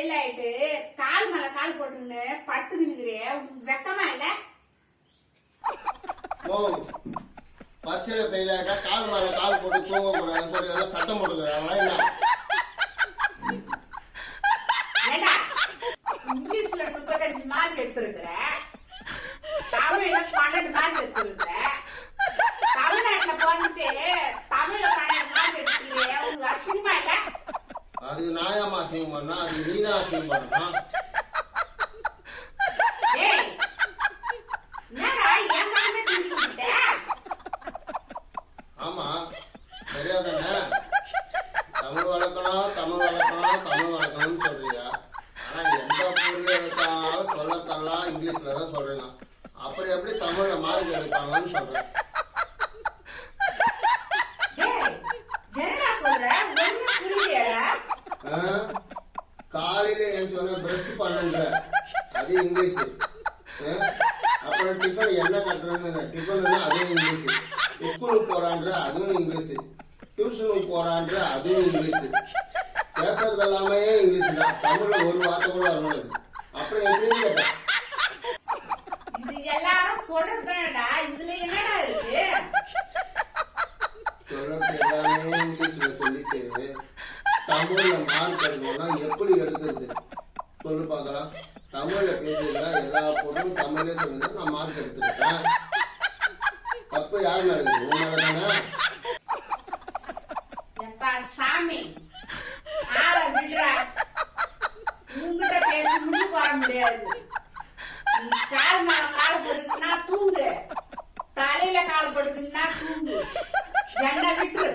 Fail ஆயிட்டு கால் மேல கால் போட்டுன்னு படுத்து நின்னுக்கிறியே. உனக்கு வெக்கமா இல்ல? ஓ பரீட்சையில ஃபெயில் ஆயிட்டா கால் மேல கால் போட்டு தூங்க கூடாதுன்னு சொல்லி எல்லாம் சட்டம் போட்டுக்கிறாங்களா என்ன? இங்கிலீஷ்ல முப்பத்தஞ்சு மார்க் எடுத்திருக்கிற தமிழ்ல பன்னெண்டு மார்க் எடுத்திருக்கிற தமிழ்நாட்டுல பிறந்துட்டு தமிழ்ல பன்னெண்டு மார்க் எடுத்துக்கிறியே உனக்கு அசிங்கமா இல்ல அதுக்கு நாயாமா அசிங்கம் பண்ணா அதுக்கு நீதான் அசிங்கம் விட்ட ஆமா தெரியாதானே? தமிழ் வளர்க்கணும் தமிழ் வளர்க்கணும் தமிழ் வளர்க்கணும்னு சொல்றீங்க ஆனா எந்த பொருள் எடுத்தாலும் சொல்லத்தெல்லாம் இங்கிலீஷ்ல தான் சொல்றீங்க. அப்படி எப்படி தமிழ்ல மார்க் எடுப்பாங்கன்னு சொல்றேன். அது இங்கிலீஷ்? அப்புறம் டிஃபன் என்ன கட்டுறேன்னு டிஃபன் அதுவும் இங்கிலீஷ். ஸ்கூலுக்கு போறான்ற அதுவும் இங்கிலீஷ். டியூஷனுக்கு போறான்ற அதுவும் இங்கிலீஷ். பேசுறது எல்லாமே இங்கிலீஷ் தான். தமிழ்ல ஒரு வார்த்தை கூட வரணும் அப்புறம் எப்படின்னு கேட்டேன் இது எல்லாரும் சொல்றதுதானடா. இதுல என்னடா இருக்கு? சொல்றது எல்லாமே இங்கிலீஷ்ல சொல்லிட்டு தமிழ்ல மார்க் எடுக்கணும்னா எப்படி எடுக்கிறது? சொல்லு பார்க்கலாம் தமிழ்ல பேசியிருந்தா எல்லா பொருளும் தமிழ்ல சொல்லிதான் நான் மார்க் எடுத்திருக்கேன் தப்பு யார் மேல உண்மையில தானே? வர முடியாது. நீ கால் மேல தூங்கு. தலையில கால படுக்குன்னா தூங்கு. என்ன விட்டு